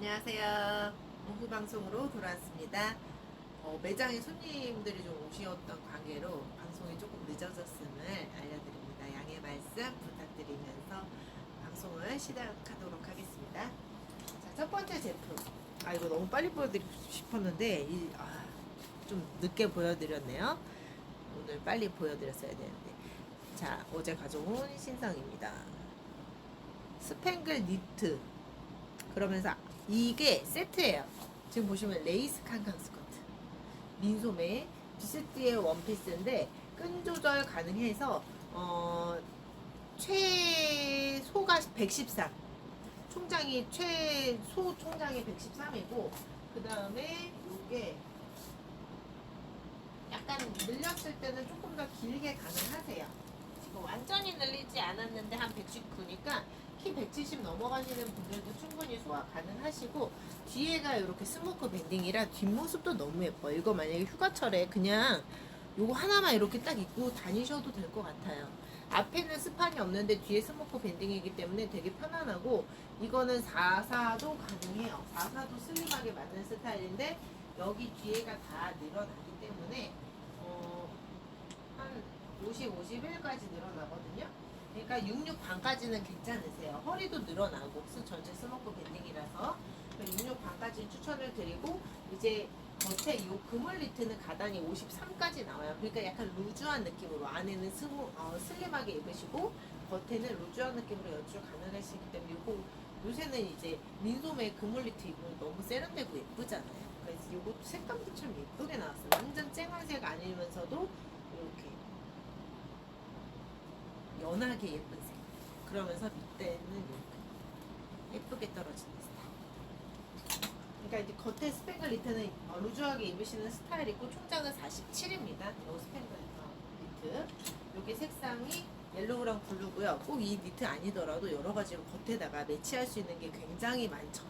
안녕하세요. 오후 방송으로 돌아왔습니다. 어, 매장에 손님들이 좀 오셨던 관계로 방송이 조금 늦어졌음을 알려드립니다. 양해 말씀 부탁드리면서 방송을 시작하도록 하겠습니다. 자, 첫 번째 제품. 아, 이거 너무 빨리 보여드리고 싶었는데, 이, 아, 좀 늦게 보여드렸네요. 오늘 빨리 보여드렸어야 되는데. 자, 어제 가져온 신상입니다. 스팽글 니트. 그러면서 이게 세트예요. 지금 보시면 레이스 칸칸 스커트. 민소매 비스트의 원피스인데 끈 조절 가능해서 어 최소가 113. 총장이 최소 총장이 113이고 그 다음에 요게 약간 늘렸을 때는 조금 더 길게 가능하세요. 완전히 늘리지 않았는데 한 119니까 키 170 넘어가시는 분들도 충분히 소화 가능하시고 뒤에가 이렇게 스모크 밴딩이라 뒷모습도 너무 예뻐요. 이거 만약에 휴가철에 그냥 요거 하나만 이렇게 딱 입고 다니셔도 될 것 같아요. 앞에는 스판이 없는데 뒤에 스모크 밴딩이기 때문에 되게 편안하고 이거는 44도 가능해요. 44도 슬림하게 맞는 스타일인데 여기 뒤에가 다 늘어나기 때문에 어, 한 50, 51까지 늘어나거든요. 그러니까 66 반까지는 괜찮으세요. 허리도 늘어나고 스 전체 스모크 밴딩이라서 66 반까지 추천을 드리고 이제 겉에 이 그물 니트는 가단이 53까지 나와요. 그러니까 약간 루즈한 느낌으로 안에는 스모, 어, 슬림하게 입으시고 겉에는 루즈한 느낌으로 연출 가능하시기 때문에 요거 요새는 이제 민소매 그물 니트 입으면 너무 세련되고 예쁘잖아요. 그래서 요거 색감도 참 예쁘게 나왔어요. 완전 쨍한 색 아니면서도 이렇게 연하게 예쁜 색. 그러면서 밑에는 예쁘게 떨어지는 스타일. 그러니까 이제 겉에 스팽글 니트는 어, 루즈하게 입으시는 스타일이고 총장은 47입니다. 요 스팽글 어, 니트. 여기 색상이 옐로우랑 블루고요. 꼭 이 니트 아니더라도 여러 가지로 겉에다가 매치할 수 있는 게 굉장히 많죠.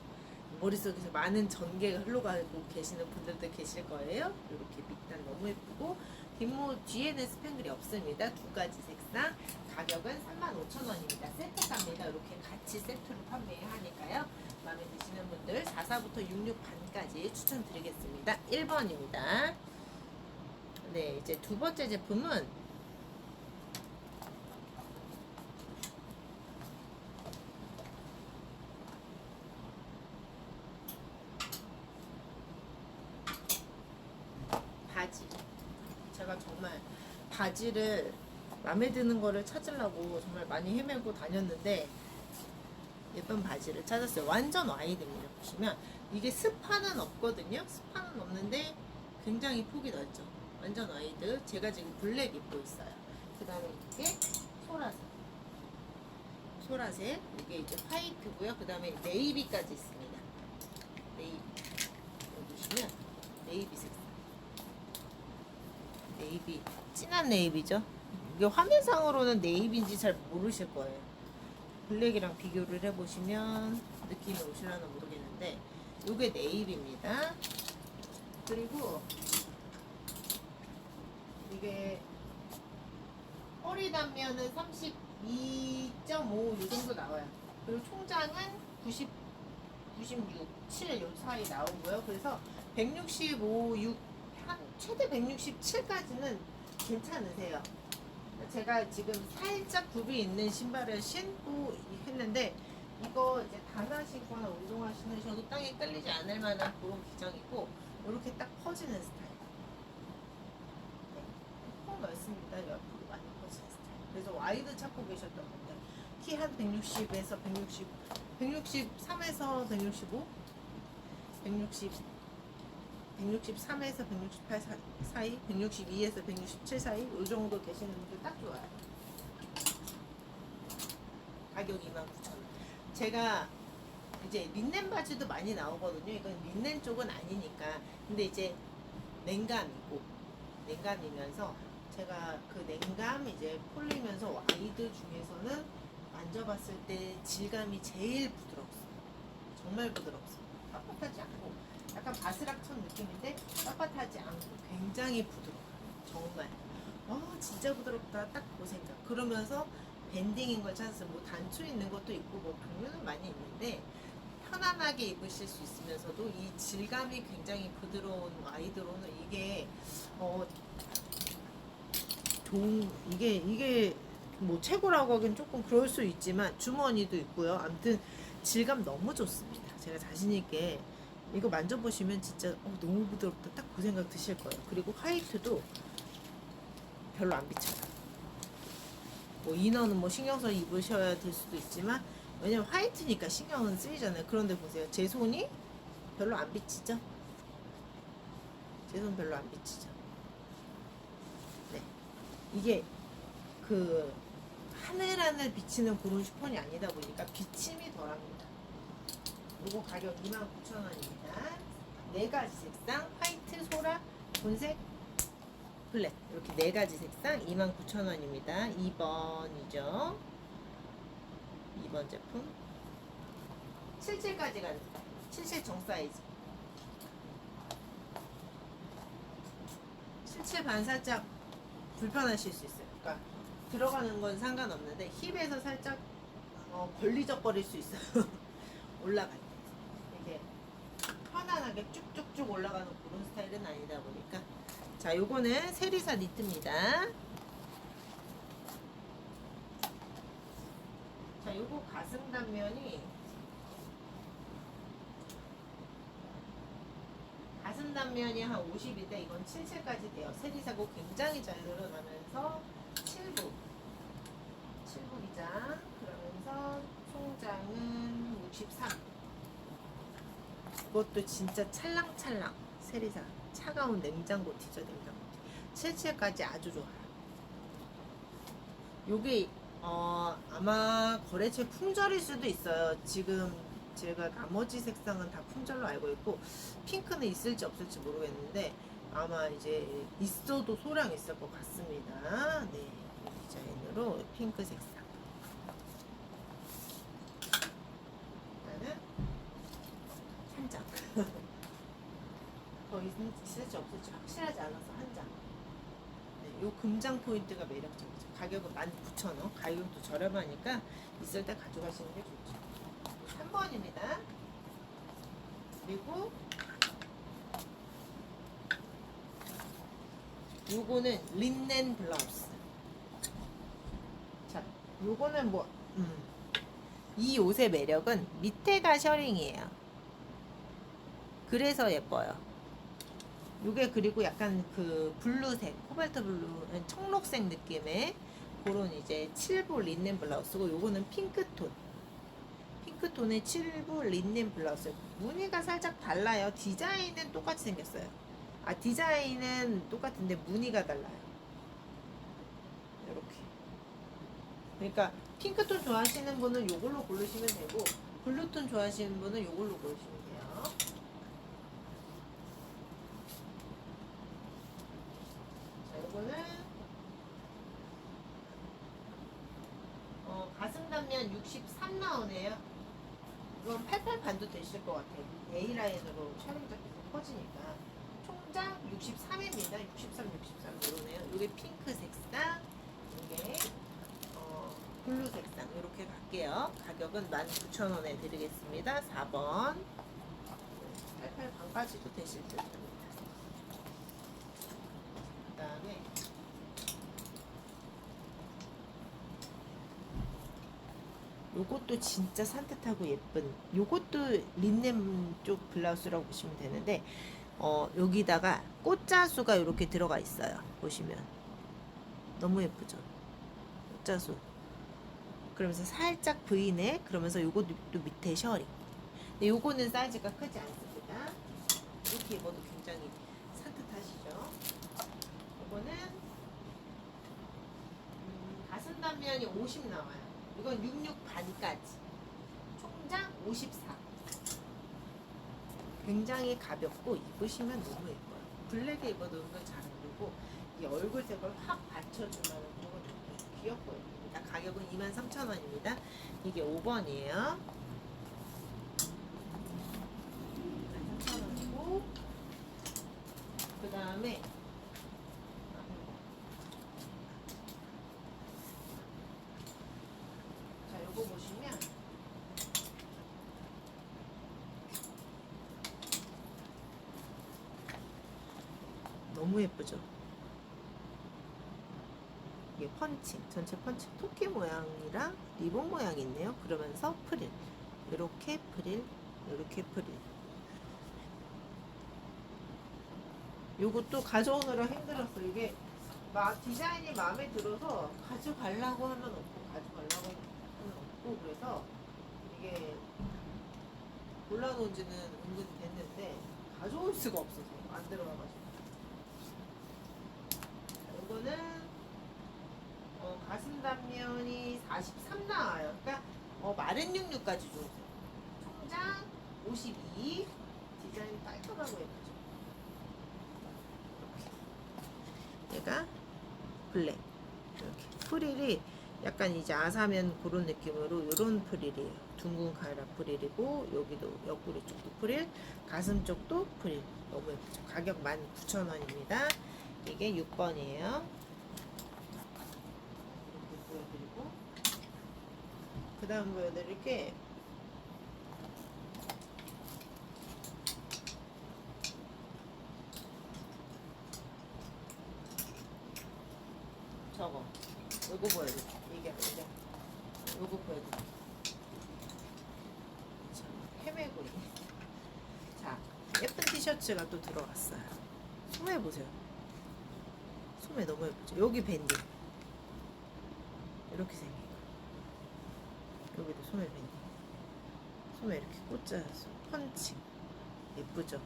머릿속에서 많은 전개가 흘러가고 계시는 분들도 계실 거예요. 이렇게 밑단 너무 예쁘고 뒷모 뒤에는 스팽글이 없습니다. 두 가지 색상. 가격은 35,000원입니다. 세트갑니다. 이렇게 같이 세트로 판매하니까요. 마음에 드시는 분들 44부터 66 반까지 추천드리겠습니다. 1번입니다. 네, 이제 두 번째 제품은 바지. 제가 정말 바지를 마음에 드는 거를 찾으려고 정말 많이 헤매고 다녔는데 예쁜 바지를 찾았어요. 완전 와이드입니다. 보시면 이게 스파는 없거든요. 스파는 없는데 굉장히 폭이 넓죠. 완전 와이드. 제가 지금 블랙 입고 있어요. 그 다음에 이게 소라색. 소라색. 이게 이제 화이트고요. 그 다음에 네이비까지 있습니다. 네이비. 여기 보시면 네이비 색상. 네이비. 진한 네이비죠. 이게 화면상으로는 네이비인지 잘 모르실 거예요. 블랙이랑 비교를 해보시면 느낌이 오실라나 모르겠는데 이게 네이비입니다. 그리고 이게 허리 단면은 32.5 이 정도 나와요. 그리고 총장은 90, 96, 7 요 사이 나오고요. 그래서 165, 6, 한 최대 167까지는 괜찮으세요. 제가 지금 살짝 굽이 있는 신발을 신고 했는데 이거 이제 단화 신거나 운동화 신으셔도 땅에 끌리지 않을 만한 그런 기장이고 이렇게 딱 퍼지는 스타일. 네. 폭 넓습니다. 옆으로 많이 퍼지는 스타일. 그래서 와이드 찾고 계셨던 분들 키 한 160에서 160, 163에서 165, 160 163에서 168 사- 사이, 162에서 167 사이, 이 정도 계시는 분들 딱 좋아요. 가격 29,000원. 제가 이제 린넨 바지도 많이 나오거든요. 이건 린넨 쪽은 아니니까. 근데 이제 냉감이고, 냉감이면서 제가 그 냉감 이제 폴리면서 와이드 중에서는 만져봤을 때 질감이 제일 부드럽어요. 정말 부드럽습니다. 빳빳하지 않고 약간 바스락천 느낌인데 빳빳하지 않고 굉장히 부드러워요. 정말. 아 진짜 부드럽다. 딱 그 생각. 그러면서 밴딩인 걸 찾았어요. 뭐 단추 있는 것도 있고 뭐 종류는 많이 있는데 편안하게 입으실 수 있으면서도 이 질감이 굉장히 부드러운 아이들로는 이게 어 좋은 이게 이게 뭐 최고라고 하긴 조금 그럴 수 있지만 주머니도 있고요. 아무튼 질감 너무 좋습니다. 제가 자신 있게 이거 만져보시면 진짜 어, 너무 부드럽다 딱 그 생각 드실 거예요. 그리고 화이트도 별로 안 비쳐요. 뭐 이너는 뭐 신경 써 입으셔야 될 수도 있지만 왜냐면 화이트니까 신경은 쓰이잖아요. 그런데 보세요. 제 손이 별로 안 비치죠? 제 손 별로 안 비치죠? 네. 이게 그 하늘하늘 비치는 그런 슈폰이 아니다 보니까 비침이 덜합니다. 요거 가격 29,000원입니다. 네 가지 색상 화이트, 소라, 본색, 블랙 이렇게 네 가지 색상 29,000원입니다. 2번이죠. 2번 제품 77까지 가는 77 정 사이즈 77 반 살짝 불편하실 수 있어요. 그러니까 들어가는 건 상관없는데 힙에서 살짝 어, 걸리적거릴 수 있어요. 올라갈 때 편안하게 쭉쭉쭉 올라가는 그런 스타일은 아니다 보니까 자 요거는 세리사 니트입니다. 자 요거 가슴 단면이 가슴 단면이 한 50인데 이건 77까지 돼요. 세리사고 굉장히 잘 늘어나면서 7부 7부 기장 그러면서 총장은 63 이것도 진짜 찰랑찰랑. 세리사. 차가운 냉장고 티죠 냉장고 티 77까지 아주 좋아요. 요게 어 아마 거래처 품절일 수도 있어요. 지금 제가 나머지 색상은 다 품절로 알고 있고 핑크는 있을지 없을지 모르겠는데 아마 이제 있어도 소량 있을 것 같습니다. 네, 이 디자인으로 핑크 색상 일단은 한 장. 더 있- 있을지 없을지 확실하지 않아서 한 장. 네, 요 금장 포인트가 매력적이죠. 가격은 19,000원. 가격도 저렴하니까 있을 때 가져가시는 게 좋죠. 3번입니다. 그리고 요거는 린넨 블라우스. 자, 요거는 뭐, 음, 이 옷의 매력은 밑에가 셔링이에요. 그래서 예뻐요. 요게 그리고 약간 그 블루색, 코발트 블루, 아니, 청록색 느낌의 그런 이제 7부 린넨 블라우스고 요거는 핑크톤. 핑크톤의 7부 린넨 블라우스. 무늬가 살짝 달라요. 디자인은 똑같이 생겼어요. 아, 디자인은 똑같은데 무늬가 달라요. 이렇게. 그러니까 핑크톤 좋아하시는 분은 요걸로 고르시면 되고 블루톤 좋아하시는 분은 요걸로 고르시면 돼요. 자, 요거는 어, 가슴 단면 63 나오네요. 이건 88 반도 되실 것 같아요. A 라인으로 촬영 자켓이 퍼지니까 총장 63입니다. 63, 63 이러네요. 이게 핑크 색상, 이게 어, 블루 색상 이렇게 갈게요. 가격은 19,000원에 드리겠습니다. 4번 88 반까지도 되실 듯 합니다. 그 다음에 요것도 진짜 산뜻하고 예쁜 요것도 린넨 쪽 블라우스라고 보시면 되는데 어 여기다가 꽃자수가 이렇게 들어가 있어요. 보시면. 너무 예쁘죠? 꽃자수. 그러면서 살짝 V넥 그러면서 요것도 또 밑에 셔링 근데 요거는 사이즈가 크지 않습니다. 이렇게 입어도 굉장히 산뜻하시죠? 요거는 음, 가슴 단면이 50 나와요 이건 66 반까지. 총장 54. 굉장히 가볍고 입으시면 너무 예뻐요. 블랙에 입어도 은근 잘 어울리고 이 얼굴 색을 확 받쳐주면 너무 귀엽고 예쁩니다. 가격은 23,000원입니다. 이게 5번이에요. 23,000원이고 그 다음에 자, 요거 보시면 너무 예쁘죠? 이게 펀칭, 전체 펀칭 토끼 모양이랑 리본 모양이 있네요. 그러면서 프릴, 이렇게 프릴, 이렇게 프릴. 요것도 가져오느라 힘들었어. 이게 막 디자인이 마음에 들어서 가져가려고 하면 없고 가져가려고 하면 없고 그래서 이게 골라놓은 지는 은근 됐는데 가져올 수가 없어서 안 들어가가지고 이거는 어, 가슴 단면이 43 나와요. 그러니까 어, 마른 육류까지 주세요. 총장 52 디자인이 깔끔하고 예쁘죠. 얘가 블랙 이렇게 프릴이 약간 이제 아사면 그런 느낌으로 이런 프릴이에요. 둥근 카라 프릴이고 여기도 옆구리 쪽도 프릴, 가슴 쪽도 프릴. 너무 예쁘죠. 가격 19,000원입니다. 이게 6번이에요. 이렇게 보여드리고 그 다음 보여드릴 게. 저거. 요거 보여드릴게 이게 이게. 요거 보여드릴게 참 헤매고 있네. 자 예쁜 티셔츠가 또 들어왔어요. 소매 보세요 소매 너무 예쁘죠? 여기 밴드. 이렇게 생긴 거. 여기도 소매 밴드. 소매 이렇게 꽂아서 펀칭 예쁘죠?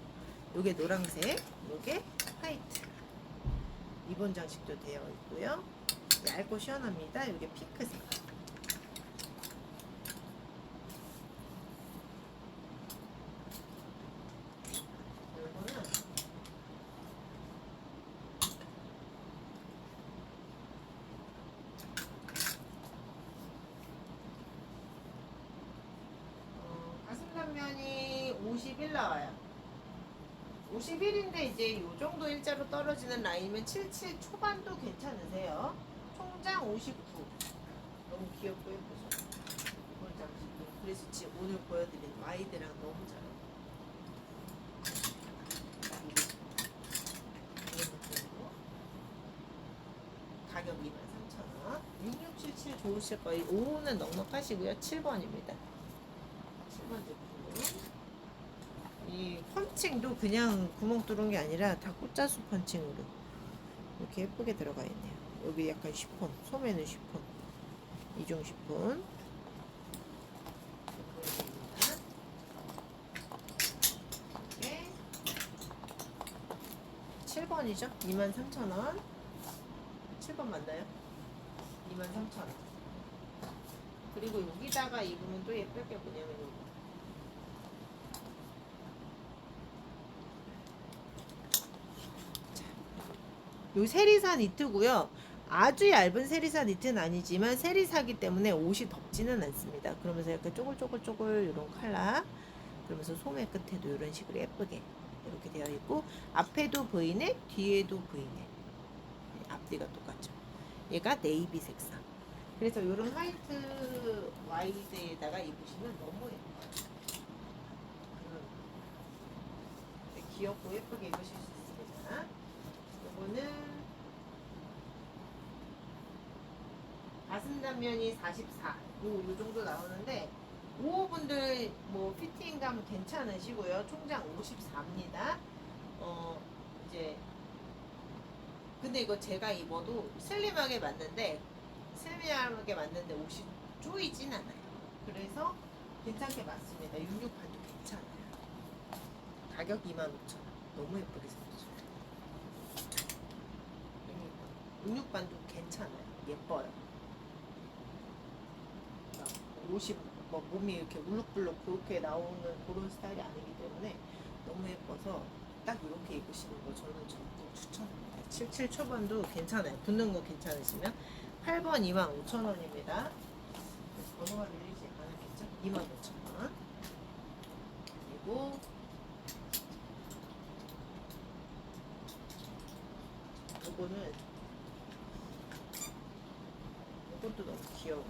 요게 노란색 요게 화이트. 리본 장식도 되어 있고요. 얇고 시원합니다. 요게 핑크색 요거는 어, 단면이 51 나와요. 51인데 이제 요 정도 일자로 떨어지는 라인이면 77 초반도 괜찮으세요. 총장 59. 너무 귀엽고 예쁘죠? 이번 장식도. 그래서 지금 오늘 보여드린 아이들랑 너무 잘 어울려요. 가격 23,000원. 6677 좋으실 거예요. 5는 넉넉하시고요. 7번입니다. 7번 제품. 이 펀칭도 그냥 구멍 뚫은 게 아니라 다 꽃자수 펀칭으로 이렇게 예쁘게 들어가 있네요. 여기 약간 시폰, 소매는 시폰, 이중 시폰. 이게 7번이죠? 23,000원. 7번 맞나요? 23,000원. 그리고 여기다가 입으면 또 예쁠 게 뭐냐면 요거. 요 세리사 니트고요. 아주 얇은 세리사 니트는 아니지만 세리사기 때문에 옷이 덥지는 않습니다. 그러면서 약간 쪼글쪼글쪼글 이런 컬러 그러면서 소매 끝에도 이런 식으로 예쁘게 이렇게 되어 있고 앞에도 V넥 뒤에도 V넥 앞뒤가 똑같죠. 얘가 네이비 색상. 그래서 이런 화이트 와이드에다가 입으시면 너무 예뻐요. 음. 귀엽고 예쁘게 입으실 수. 요거는 가슴 단면이 44, 요, 요 정도 나오는데 5호분들 뭐 피팅감 괜찮으시고요. 총장 54입니다. 어 이제 근데 이거 제가 입어도 슬림하게 맞는데 슬림하게 맞는데 옷이 쪼이진 않아요. 그래서 괜찮게 맞습니다. 66판도 괜찮아요. 가격 25,000원. 너무 예쁘게 생겼죠. 66반도 괜찮아요. 예뻐요. 막 옷이 뭐 몸이 이렇게 울룩불룩 그렇게 나오는 그런 스타일이 아니기 때문에 너무 예뻐서 딱 이렇게 입으시는 거 저는 적극 추천합니다. 77 초반도 괜찮아요. 붙는 거 괜찮으시면 8번 25,000원입니다. 번호가 밀리지 않았겠죠? 25,000원. 그리고 요거는 이것도 너무 귀여워.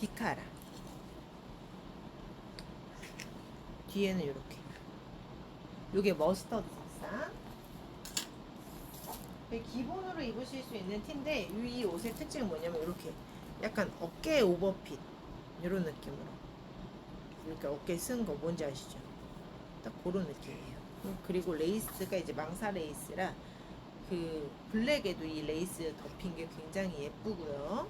비카라. 뒤에는 이렇게. 요게 머스터드 색상. 기본으로 입으실 수 있는 티인데 이 옷의 특징은 뭐냐면 이렇게 약간 어깨 오버핏 이런 느낌으로 이렇게 어깨 쓴 거 뭔지 아시죠? 딱 그런 느낌이에요. 음, 그리고 레이스가 이제 망사 레이스라 그 블랙에도 이 레이스 덮인 게 굉장히 예쁘고요.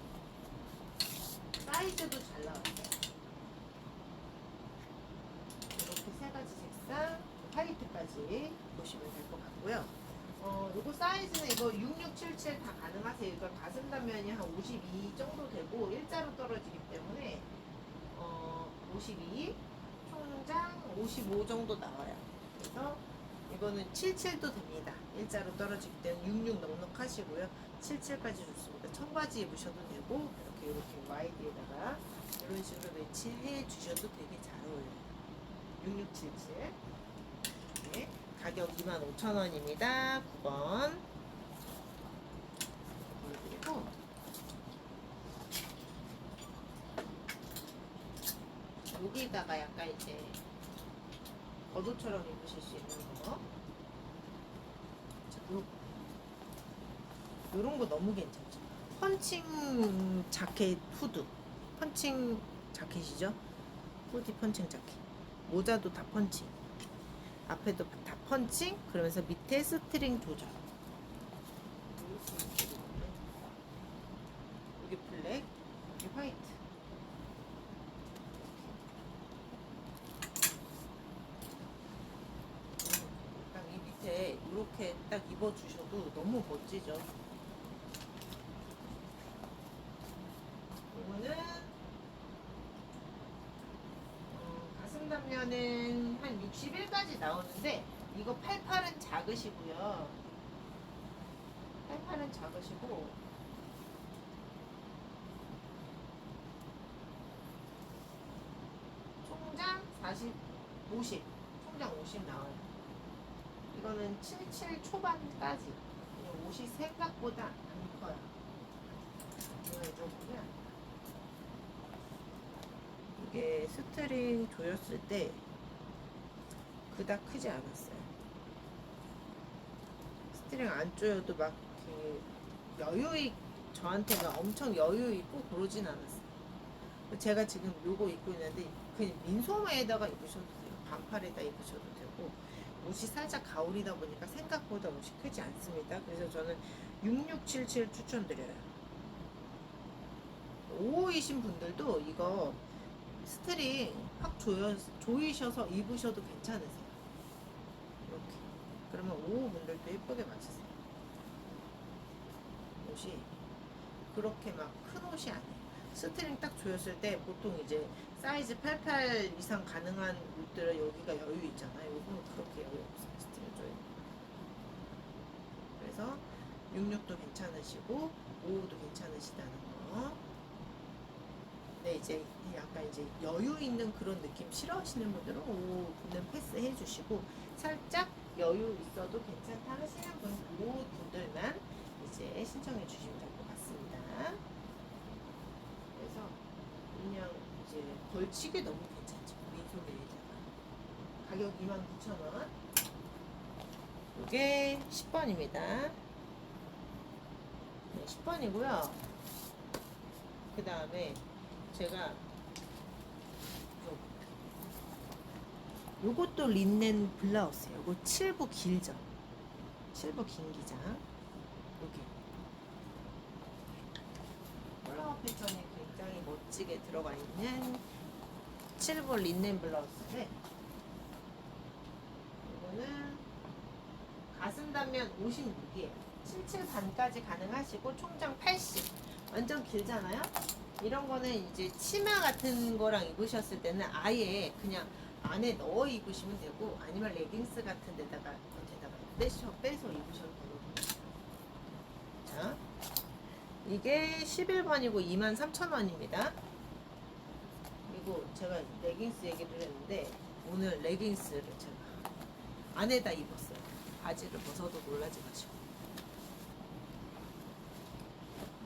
사이즈도 잘 나왔어요. 이렇게 세 가지 색상, 화이트까지 보시면 될 것 같고요. 어, 요거 사이즈는 이거 6677 다 가능하세요. 이거 가슴 단면이 한 52 정도 되고 일자로 떨어지기 때문에 어, 52, 총장 55 정도 나와요. 그래서 이거는 77도 됩니다. 일자로 떨어지기 때문에 66 넉넉하시고요. 77까지 좋습니다. 청바지 입으셔도 되고 이렇게 이렇게 와이드에다가 이런 식으로 매치해 주셔도 되게 잘 어울려요. 6677. 네, 가격 25,000원입니다. 9번. 보여드리고 여기다가 약간 이제 겉옷처럼 입으실 수 있는 거. 자, 요, 요런 거 너무 괜찮죠. 펀칭 자켓 후드. 펀칭 자켓이죠. 후디 펀칭 자켓. 모자도 다 펀칭. 앞에도 다 펀칭. 그러면서 밑에 스트링 조절. 여기 블랙, 여기 화이트. 딱 이 밑에 이렇게 딱 입어주셔도 너무 멋지죠. 이거는 어, 가슴 단면은 한 61까지 나오는데 이거 88은 작으시고요. 88은 작으시고 총장 40, 50, 총장 50 나와요. 이거는 77 초반까지. 50 생각보다 안 커요. 이거 입어보면 이게 스트링 조였을 때 그닥 크지 않았어요. 스트링 안 조여도 막 여유 있 저한테는 엄청 여유 있고 그러진 않았어요. 제가 지금 요거 입고 있는데 그냥 민소매에다가 입으셔도 돼요. 반팔에다 입으셔도 되고 옷이 살짝 가을이다 보니까 생각보다 옷이 크지 않습니다. 그래서 저는 6677 추천드려요. 5호이신 분들도 이거 스트링 확 조여, 조이셔서 입으셔도 괜찮으세요. 이렇게. 그러면 5호 분들도 예쁘게 맞으세요. 옷이 그렇게 막 큰 옷이 아니에요. 스트링 딱 조였을 때 보통 이제 사이즈 88 이상 가능한 옷들은 여기가 여유 있잖아요. 요거는 그렇게 여유 없어요. 조여. 그래서 66도 괜찮으시고 55도 괜찮으시다는 거. 네, 이제 약간 이제 여유 있는 그런 느낌 싫어하시는 분들은 55는 패스 해 주시고 살짝 여유 있어도 괜찮다 하시는 분, 그 분들만 이제 신청해 주시면 될 것 같습니다. 그래서 그냥 이제 걸치기 너무 괜찮죠. 민소매에다가 가격 29,000원. 이게 10번입니다. 네, 10번이고요. 그 다음에 제가 요- 요것도 린넨 블라우스예요. 요거 7부 길죠. 7부 긴 기장. 여기. 컬러 패턴이 멋지게 들어가 있는 7부 린넨 블라우스인데 이거는 가슴 단면 56이에요. 77 반까지 가능하시고 총장 80. 완전 길잖아요. 이런 거는 이제 치마 같은 거랑 입으셨을 때는 아예 그냥 안에 넣어 입으시면 되고 아니면 레깅스 같은 데다가 어디다가 빼서 빼서 입으셔도 되거든요. 자, 이게 11번이고 23,000원입니다. 그리고 제가 레깅스 얘기를 했는데 오늘 레깅스를 제가 안에다 입었어요. 바지를 벗어도 놀라지 마시고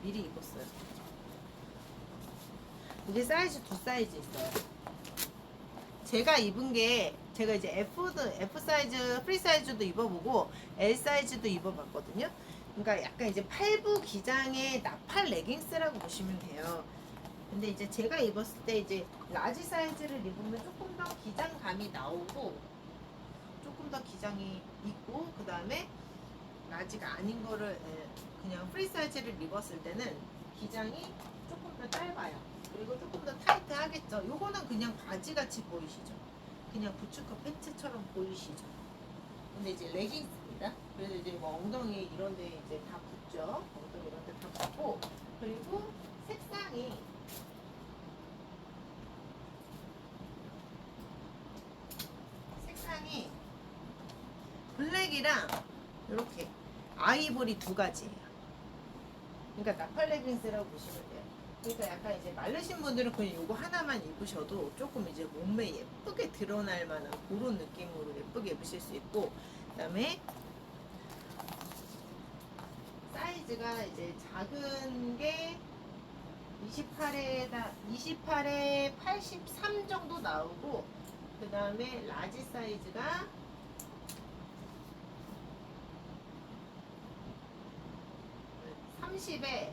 미리 입었어요. 이게 사이즈 두 사이즈 있어요. 제가 입은 게 제가 이제 F도 F 사이즈 프리 사이즈도 입어보고 L 사이즈도 입어봤거든요. 그러니까 약간 이제 팔부 기장의 나팔 레깅스라고 보시면 돼요. 근데 이제 제가 입었을 때 이제 라지 사이즈를 입으면 조금 더 기장감이 나오고 조금 더 기장이 있고 그 다음에 라지가 아닌 거를 에, 그냥 프리 사이즈를 입었을 때는 기장이 조금 더 짧아요. 그리고 조금 더 타이트하겠죠. 요거는 그냥 바지 같이 보이시죠? 그냥 부츠컷 팬츠처럼 보이시죠? 근데 이제 레깅스입니다. 그래서 이제 뭐 엉덩이 이런 데 이제 다 붙죠. 엉덩이 이런 데 다 붙고 그리고 색상이 색상이 블랙이랑 이렇게 아이보리 두 가지예요. 그러니까 나팔 레깅스라고 보시면 돼요. 그러니까 약간 이제 마르신 분들은 그냥 요거 하나만 입으셔도 조금 이제 몸매 예쁘게 드러날 만한 그런 느낌으로 예쁘게 입으실 수 있고 그다음에 사이즈가 이제 작은 게 28에다 28에 83 정도 나오고 그 다음에 라지 사이즈가 (30에)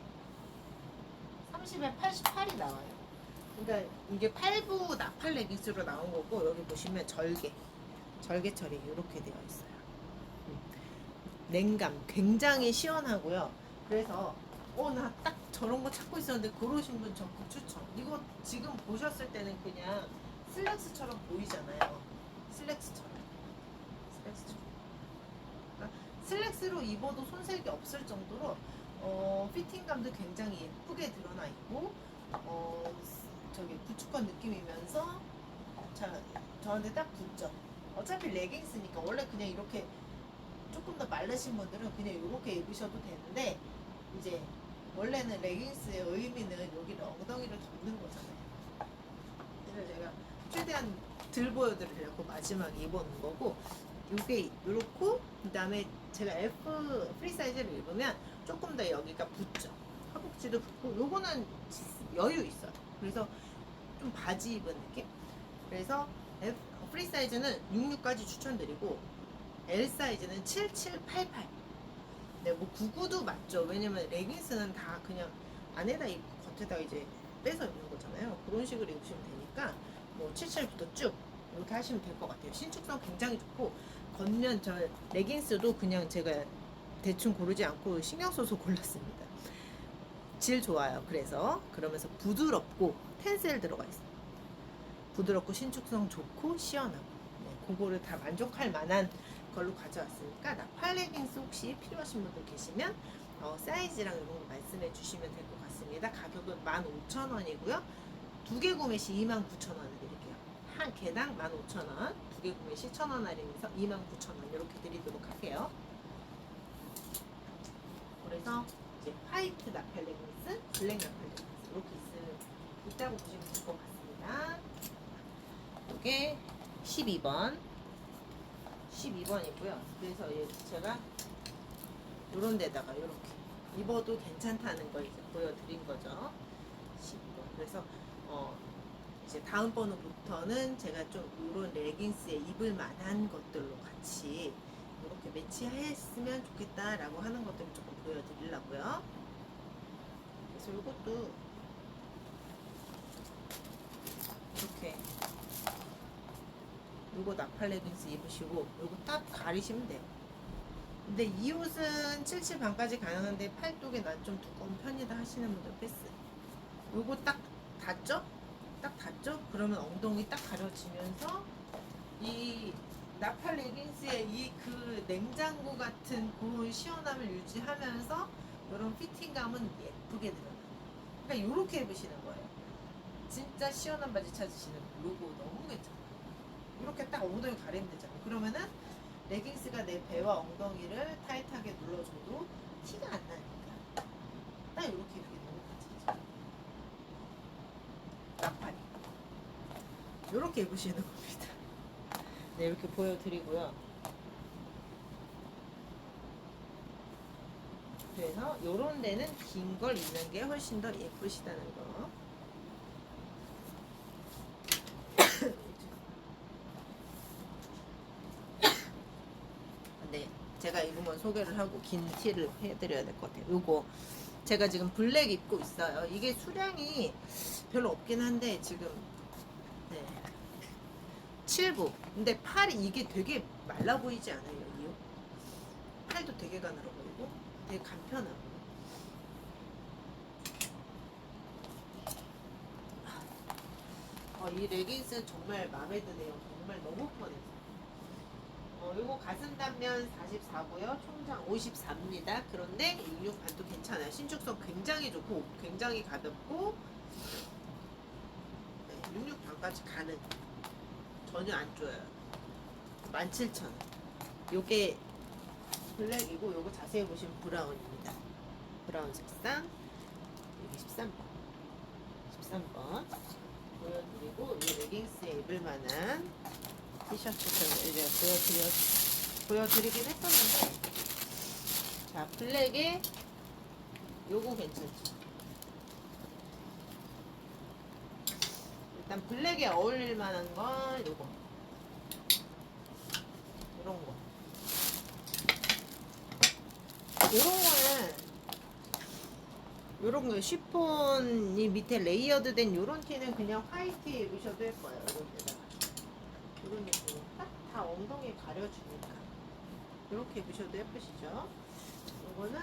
30에 88이 나와요. 그러니까 이게 팔부 나팔 레깅스로 나온 거고 여기 보시면 절개, 절개 처리 이렇게 되어 있어요. 음. 냉감 굉장히 시원하고요. 그래서 어 나 딱 저런 거 찾고 있었는데 그러신 분 적극 추천. 이거 지금 보셨을 때는 그냥 슬랙스처럼 보이잖아요. 슬랙스처럼. 슬랙스처럼. 그러니까 슬랙스로 입어도 손색이 없을 정도로 어, 피팅감도 굉장히 예쁘게 드러나 있고 어, 저기 부츠컷 느낌이면서 자, 저한테 딱 붙죠. 어차피 레깅스니까 원래 그냥 이렇게 조금 더 마르신 분들은 그냥 이렇게 입으셔도 되는데 이제 원래는 레깅스의 의미는 여기를 엉덩이를 덮는 거잖아요. 그래서 제가 최대한 들 보여드리려고 마지막에 입어놓은 거고 이게 이렇고 그 다음에 제가 F 프리 사이즈를 입으면 조금 더 여기가 붙죠. 허벅지도 붙고 요거는 여유 있어요. 그래서 좀 바지 입은 느낌? 그래서 F, 프리 사이즈는 66까지 추천드리고 L 사이즈는 7788. 네, 뭐 99도 맞죠. 왜냐면 레깅스는 다 그냥 안에다 입고 겉에다 이제 빼서 입는 거잖아요. 그런 식으로 입으시면 되니까 뭐 77부터 쭉 이렇게 하시면 될 것 같아요. 신축성 굉장히 좋고 겉면 저 레깅스도 그냥 제가 대충 고르지 않고 신경 써서 골랐습니다. 질 좋아요. 그래서 그러면서 부드럽고 텐셀 들어가 있어요. 부드럽고 신축성 좋고 시원하고 네, 그거를 다 만족할 만한 걸로 가져왔으니까 나팔 레깅스 혹시 필요하신 분들 계시면 어, 사이즈랑 이런 거 말씀해 주시면 될 것 같습니다. 가격은 15,000원이고요. 두 개 구매 시 29,000원을 드릴게요. 한 개당 15,000원, 두 개 구매 시 1,000원 할인해서 29,000원 이렇게 드리도록 할게요. 그래서 이제 화이트 나팔 레깅스, 블랙 나팔 레깅스 이렇게 있을, 있다고 보시면 될 것 같습니다. 이게 12번, 12번이고요. 그래서 얘 제가 이런 데다가 이렇게 입어도 괜찮다는 걸 이제 보여드린 거죠. 12번. 그래서 어 이제 다음 번호부터는 제가 좀 이런 레깅스에 입을 만한 것들로 같이 이렇게 매치했으면 좋겠다라고 하는 것들을 조금 보여드리려고요. 그래서 이것도 이렇게 요거 나팔 레깅스 입으시고 요거 딱 가리시면 돼요. 근데 이 옷은 77 반까지 가능한데 팔뚝에 난 좀 두꺼운 편이다 하시는 분들 패스. 요거 딱 닿죠? 딱 닿죠? 그러면 엉덩이 딱 가려지면서 이 나팔 레깅스의 이 그 냉장고 같은 그 시원함을 유지하면서 이런 피팅감은 예쁘게 들어요. 그러니까 이렇게 입으시는 거예요. 진짜 시원한 바지 찾으시는 요거 너무 괜찮아요. 이렇게 딱 엉덩이 가리면 되잖아요. 그러면은 레깅스가 내 배와 엉덩이를 타이트하게 눌러줘도 티가 안 나니까 딱 이렇게 입기 너무 가지죠. 나팔이. 이렇게 입으시는 겁니다. 네, 이렇게 보여드리고요. 그래서 요런 데는 긴 걸 입는 게 훨씬 더 예쁘시다는 거. 네. 제가 건 소개를 하고 긴 티를 해드려야 될 것 같아요. 요거 제가 지금 블랙 입고 있어요. 이게 수량이 별로 없긴 한데 지금 네. 7부. 근데 팔이 이게 되게 말라 보이지 않아요? 이 옷? 팔도 되게 가늘어 보이고 되게 간편하고. 어, 이 레깅스 정말 마음에 드네요. 정말 너무 편해서. 어, 요거 가슴 단면 44고요. 총장 54입니다. 그런데 66반도 괜찮아요. 신축성 굉장히 좋고 굉장히 가볍고 네, 66반까지 가는 전혀 안 쪼여요. 17,000원. 요게 블랙이고 요거 자세히 보시면 브라운입니다. 브라운 색상 여기 13번 13번 보여드리고 이 레깅스에 입을 만한 티셔츠를 이제 보여드려, 보여드리긴 했었는데. 자 블랙에 요거 괜찮죠? 일단 블랙에 어울릴 만한 건 요거. 이런 거. 요런 거는 요런 거 쉬폰이 밑에 레이어드 된 요런 티는 그냥 화이트 입으셔도 예뻐요. 요런 데다 느낌 딱다 엉덩이 가려주니까. 이렇게 입으셔도 예쁘시죠? 요거는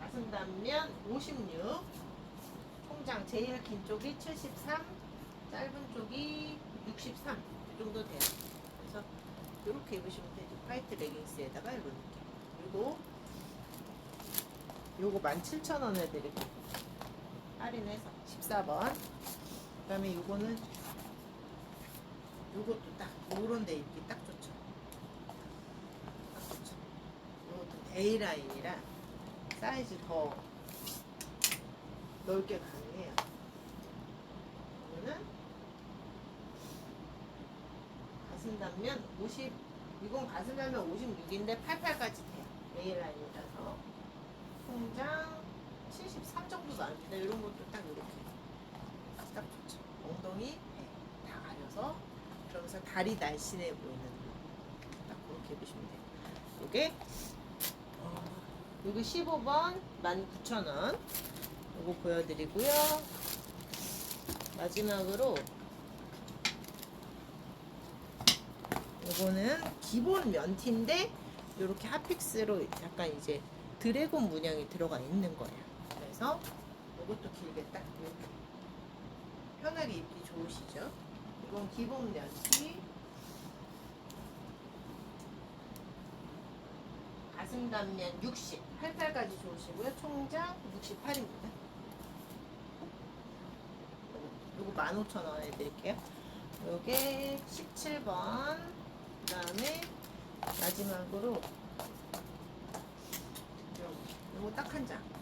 가슴 단면 56 총장 제일 긴 쪽이 73 짧은 쪽이 63 이 정도 돼요. 그래서 이렇게 입으시면 되죠. 화이트 레깅스에다가 이런 느낌. 그리고 요거 17,000원에 드릴게요 할인해서 14번. 그 다음에 요거는 요것도 딱 요런 데 입기 딱 좋죠. 딱 좋죠. 요것도 A라인이라 사이즈 더 넓게 가능해요. 이거는 가슴 단면 50 이건 가슴 단면 56인데 88까지 돼요. A라인이라서. 통장 73 정도 나옵니다. 이런 것도 딱 이렇게 딱 좋죠. 엉덩이 배, 다 가려서 그러면서 다리 날씬해 보이는 딱 그렇게 입으시면 돼요. 요게 어, 요게 15번 19,000원 요거 보여드리고요. 마지막으로 요거는 기본 면티인데 요렇게 핫픽스로 약간 이제 드래곤 문양이 들어가 있는 거예요. 그래서 이것도 길게 딱 이렇게 편하게 입기 좋으시죠? 이건 기본 면티 가슴 단면 60, 88까지 좋으시고요. 총장 68입니다. 요거 15,000원에 드릴게요. 요게 17번 그 다음에 마지막으로 요거 딱 한 장.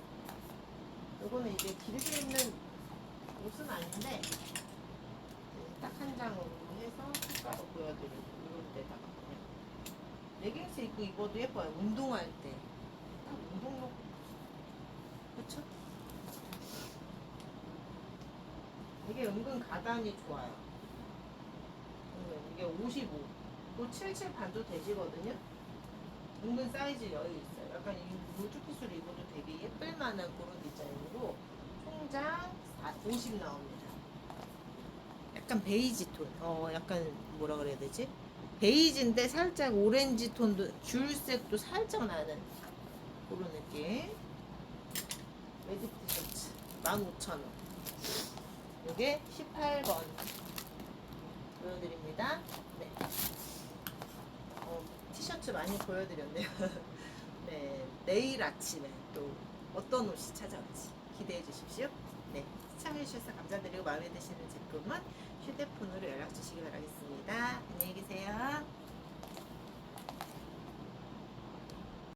요거는 이제 길게 입는 옷은 아닌데 딱 한 장으로 해서 색깔로 보여드리고 이런 데다가 그냥 레깅스 입고 입어도 예뻐요. 운동할 때. 딱 운동복. 그쵸? 이게 은근 가단이 좋아요. 이게 55. 또 77 반도 되지거든요. 은근 사이즈 여유 있어요. 약간 이 로즈핏으로 입어도 되게 예쁠 만한 그런 디자인으로 총장 50 나옵니다. 약간 베이지 톤. 어, 약간 뭐라 그래야 되지? 베이지인데 살짝 오렌지 톤도 줄색도 살짝 나는 그런 느낌. 웨드 티셔츠 15,000원. 이게 18번 보여드립니다. 네. 어, 티셔츠 많이 보여드렸네요. 네, 내일 아침에 또 어떤 옷이 찾아올지 기대해 주십시오. 네, 시청해 주셔서 감사드리고 마음에 드시는 제품은 휴대폰으로 연락 주시기 바라겠습니다. 안녕히 계세요.